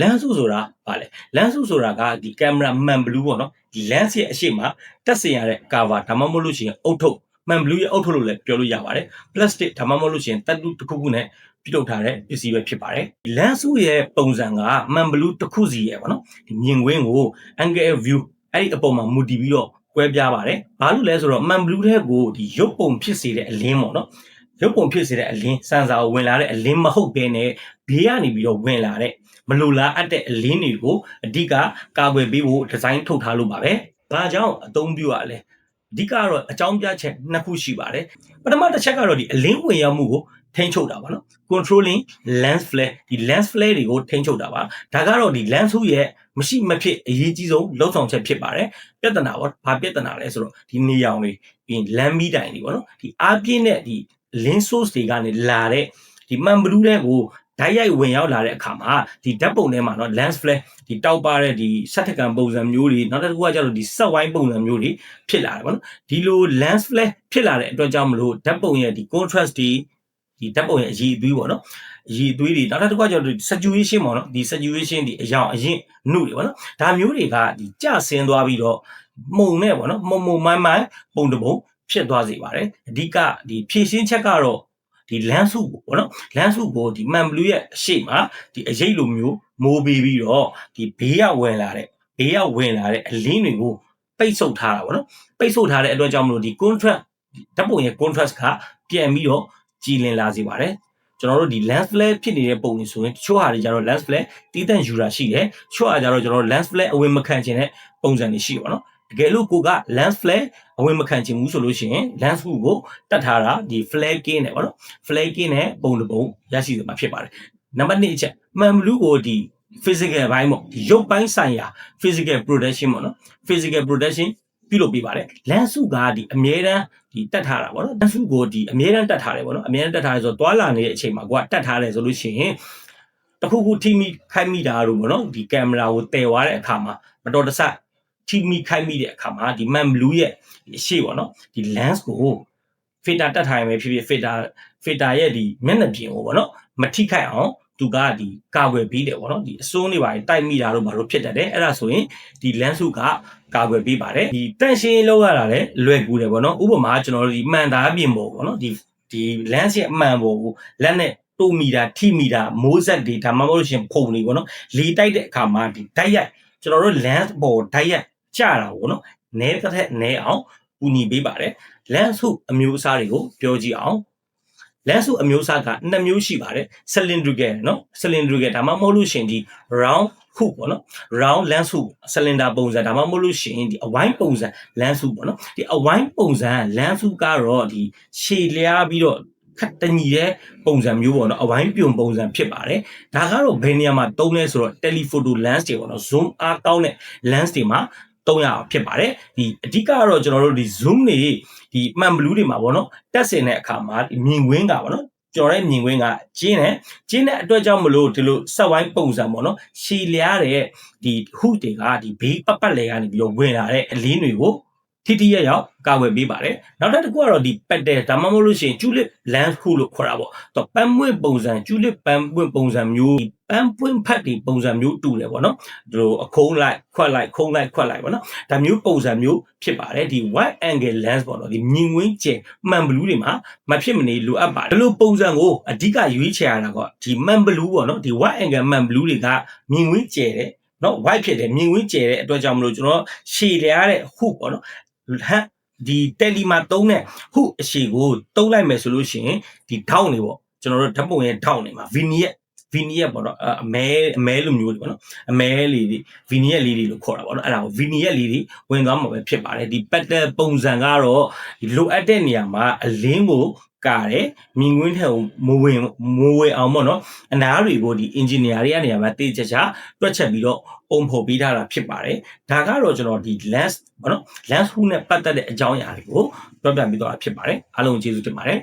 လမ်းစုဆိုတာဗာလဲလမ်းစုဆိုတာကဒီကင်မရာမှန်ဘလူးပေါ့နော်ဒီ lens ရဲ့အရှိမတက်စင်ရတဲ့ cover ဒါမှမဟုတ်လို့ရှိရင်အုတ်ထုတ်မှန်ဘလူးရဲ့အုတ်ထုတ်လို့လည်းပြောလို့ရပါတယ် plastic ဒါမှမဟုတ်လို့ရှိရင်တက်တူတစ်ခုခုနဲ့ပြုလုပ်ထားတဲ့ပစ္စည်းပဲဖြစ်ပါတယ်ဒီ lens ရဲ့ပုံစံကမှန်ဘလူးတစ်ခုစီရဲ့ပေါ့နော်ဒီမြင်ကွင်းကို angle view အဲ့ဒီအပေါ်မှာမူတည်ပြီးတော့ကွဲပြားပါတယ်ဘာလို့လဲဆိုတော့မှန်ဘလူးတဲ့ကိုဒီရုပ်ပုံဖြစ်စေတဲ့အလင်းပေါ့နော် ရုပ်ပုံဖြစ်စေတဲ့အလင်းစံစာကိုဝင်လာတဲ့အလင်းမဟုတ်ဘဲနဲ့ဘေးကနေပြီးတော့ဝင်လာတဲ့မလိုလားအပ်တဲ့အလင်းတွေကိုအဓိကကာကွယ်ပေးဖို့ဒီဇိုင်းထုတ်ထားလို့ပါပဲ။ဘာကြောင့်အသုံးပြုရလဲ။အဓိကတော့အကြောင်းပြချက်နှစ်ခုရှိပါတယ်။ပထမတစ်ချက်ကတော့ဒီအလင်းဝင်ရောက်မှုကိုထိန်းချုပ်တာပါနော် controlling lens flare ဒီ lens flare တွေကိုထိန်းချုပ်တာပါဒါကတော့ဒီ lens ဟုရဲ့မရှိမဖြစ်အရေးကြီးဆုံးလုံဆောင်ချက်ဖြစ်ပါတယ်ပြဿနာပေါ့ဘာပြဿနာလဲဆိုတော့ဒီနေရောင်တွေပြီးလမ်းမီးတိုင်တွေပေါ့နော်ဒီအားပြင်းတဲ့ဒီ lens source တွေကနေလာတဲ့ဒီမှန်ဘလူးတဲ့ကိုဓာတ်ရိုက်ဝင်ရောက်လာတဲ့အခါမှာဒီဓာတ်ပုံထဲမှာเนาะ lens flare ဒီတောက်ပါတဲ့ဒီဆက်ထကန်ပုံစံမျိုးတွေနောက်တစ်ခုကကျတော့ဒီဆက်ဝိုင်းပုံစံမျိုးတွေဖြစ်လာတယ်ပေါ့နော်ဒီလို lens flare ဖြစ်လာတဲ့အတွက်ကြောင့်မလို့ဓာတ်ပုံရဲ့ဒီ contrast တွေဒီဓာတ်ပုံရဲ့အရည်အသွေးပေါ့နော်အရည်အသွေးတွေနောက်တစ်ခုကကျတော့ဒီ saturation ပေါ့နော်ဒီ saturation ဒီအယောင်အရင်နှုတွေပေါ့နော်ဒါမျိုးတွေကဒီကျဆင်းသွားပြီးတော့မှုံနဲ့ပေါ့နော်မှုံမှုံမိုင်းမိုင်းပုံတပုံ ဖြစ်သွားစေပါတယ်အဓိကဒီဖြည့်ရှင်းချက်ကတော့ဒီလမ်းစုကိုပေါ့နော်လမ်းစုကိုဒီမှန်ဘလူးရဲ့အရှိမဒီအရေးလိုမျိုးမိုးပေးပြီးတော့ဒီဘေးကဝင်လာတဲ့ဘေးကဝင်လာတဲ့အလင်းတွေကိုပိတ်ဆို့ထားတာပေါ့နော်ပိတ်ဆို့ထားတဲ့အတွက်ကြောင့်မလို့ဒီ contrast ဓာတ်ပုံရဲ့ contrast ကပြန်ပြီးတော့ကြည်လင်လာစေပါတယ်ကျွန်တော်တို့ဒီ lens flare ဖြစ်နေတဲ့ပုံတွေဆိုရင်တချို့ဟာတွေကျတော့ lens flare တီးတန့်ယူတာရှိတယ်တချို့ဟာကျတော့ကျွန်တော်တို့ lens flare အဝင်မခံခြင်းတဲ့ပုံစံတွေရှိပါတော့ တကယ်လို့ကိုက lens flare အဝင်မခံခြင်းဘူးဆိုလို့ရှိရင် lens ဟုကိုတတ်ထားတာဒီ flare ကင်းတယ်ပေါ့နော် flare ကင်းနဲ့ပုံတစ်ပုံရရှိစေမှာဖြစ်ပါတယ်နံပါတ်2အချက်မှန်ဘလူးကိုဒီ physical ဘိုင်းပေါ့ဒီရုပ်ပိုင်းဆိုင်ရာ physical protection ပေါ့နော် physical protection ပြုလုပ်ပေးပါတယ်လမ်းစုကဒီအမြဲတမ်းဒီတက်ထားတာပေါ့နော်လမ်းစုကိုဒီအမြဲတမ်းတက်ထားတယ်ပေါ့နော်အမြဲတမ်းတက်ထားတယ်ဆိုတော့တွာလာနေတဲ့အချိန်မှာကိုကတက်ထားတယ်ဆိုလို့ရှိရင်တခုခုထိမိခိုက်မိတာတို့ပေါ့နော်ဒီကင်မရာကိုတည်သွားတဲ့အခါမှာမတော်တဆ ထိမိခိုက်မိတဲ့အခါမှာဒီမန်ဘလူးရဲ့အရှိပေါ့နော်ဒီ lens ကို filter တက်ထားရင်ပဲဖြစ်ဖြစ် filter filter ရဲ့ဒီမျက်နှာပြင်ကိုပေါ့နော်မထိခိုက်အောင်သူကဒီကာကွယ်ပြီးတယ်ပေါ့နော်ဒီအစိုးနေပါတိုက်မိတာတို့ဘာလို့ဖြစ်တတ်တယ်အဲ့ဒါဆိုရင်ဒီ lens ကကာကွယ်ပေးပါတယ်ဒီတန့်ရှင်းလောက်ရတာလည်းလွယ်ကူတယ်ပေါ့နော်ဥပမာကျွန်တော်တို့ဒီမှန်သားပြင်ပေါ်ပေါ့နော်ဒီဒီ lens ရဲ့အမှန်ပေါ်ကိုလက်နဲ့တိုးမီတာထိမီတာမိုးဆက်တွေဒါမှမဟုတ်လို့ရှင်ဖုန်တွေပေါ့နော်လေတိုက်တဲ့အခါမှာဒီဓာတ်ရိုက်ကျွန်တော်တို့ lens ပေါ်ဓာတ်ရိုက် ကျတာပေါ့နော်နဲတစ်ထက်နဲအောင်ပူညီပေးပါတယ် lens ဟုအမျိုးအစားတွေကိုပြောကြည့်အောင်လက်စုအမျိုးအစားကနှစ်မျိုးရှိပါတယ် cylindrical เนาะ cylindrical ဒါမှမဟုတ်လို့ရှင်ဒီ round hook ပေါ့နော် round lens hook cylinder ပုံစံဒါမှမဟုတ်လို့ရှင်ဒီအဝိုင်းပုံစံ lens hook ပေါ့နော်ဒီအဝိုင်းပုံစံ lens hook ကတော့ဒီရှည်လျားပြီးတော့ခက်တညီတဲ့ပုံစံမျိုးပေါ့နော်အဝိုင်းပြုံပုံစံဖြစ်ပါတယ်ဒါကတော့ဘယ်နေရာမှာသုံးလဲဆိုတော့ telephoto lens တွေပေါ့နော် zoom အားကောင်းတဲ့ lens တွေမှာ သုံးရအောင်ဖြစ်ပါတယ်ဒီအဓိကကတော့ကျွန်တော်တို့ဒီ zoom တွေဒီမှန်ဘလူးတွေမှာပေါ့နော်တက်စင်တဲ့အခါမှာမြင်ကွင်းကပေါ့နော်ကျွန်တော်ရဲ့မြင်ကွင်းကကျင်းတယ်ကျင်းတဲ့အတွက်ကြောင့်မလို့ဒီလိုဆက်ဝိုင်းပုံစံပေါ့နော်ရှည်လျားတဲ့ဒီဟုတွေကဒီဘေးပတ်ပတ်လေကနေပြီးတော့ဝင်လာတဲ့အလင်းတွေကို ထိထိရရောက်ကာဝယ်ပေးပါတယ်နောက်တစ်ခုကတော့ဒီပက်တယ်ဒါမှမဟုတ်လို့ရှိရင် tulip lens ခုလို့ခေါ်တာပေါ့တော့ပန်းပွင့်ပုံစံ tulip ပန်းပွင့်ပုံစံမျိုးပန်းပွင့်ဖတ်ဒီပုံစံမျိုးတူတယ်ပေါ့နော်ဒီလိုအခုံးလိုက်ခွက်လိုက်ခုံးလိုက်ခွက်လိုက်ပေါ့နော်ဒါမျိုးပုံစံမျိုးဖြစ်ပါတယ်ဒီ wide angle lens ပေါ့နော်ဒီမြင်ကွင်းကျယ်မှန်ဘလူးတွေမှာမဖြစ်မနေလိုအပ်ပါတယ်ဒီလိုပုံစံကိုအဓိကရွေးချယ်ရတာကဒီမှန်ဘလူးပေါ့နော်ဒီ wide angle မှန်ဘလူးတွေကမြင်ကွင်းကျယ်တယ်နော် white ဖြစ်တယ်မြင်ကွင်းကျယ်တဲ့အတွက်ကြောင့်မလို့ကျွန်တော်ရှည်လျားတဲ့ hook ပေါ့နော် ဟမ်ဒီတယ်လီမှာတုံးတဲ့ဟုအရှိကိုတုံးလိုက်မယ်ဆိုလို့ရှိရင်ဒီထောက်နေပေါ့ကျွန်တော်တို့ဓာတ်ပုံရဲ့ထောက်နေမှာဗီနီယက် ဗီနီယက်ပေါ့နော်အမဲအမဲလိုမျိုးတွေပေါ့နော်အမဲလေးတွေဗီနီယက်လေးတွေလို့ခေါ်တာပေါ့နော်အဲ့ဒါကိုဗီနီယက်လေးတွေဝင်သွားမှာပဲဖြစ်ပါတယ်ဒီပတ်တဲ့ပုံစံကတော့ဒီလိုအပ်တဲ့နေရာမှာအလင်းကိုကာတယ်မြင်ကွင်းထဲကိုမဝင်မဝင်အောင်ပေါ့နော်အနားတွေကိုဒီ engineer တွေကနေရာမှာတေးချာချာတွက်ချက်ပြီးတော့ပုံဖော်ပေးထားတာဖြစ်ပါတယ်ဒါကတော့ကျွန်တော်ဒီ lens ပေါ့နော် lens hook နဲ့ပတ်သက်တဲ့အကြောင်းအရာတွေကိုပြောပြပေးသွားတာဖြစ်ပါတယ်အားလုံးကျေးဇူးတင်ပါတယ်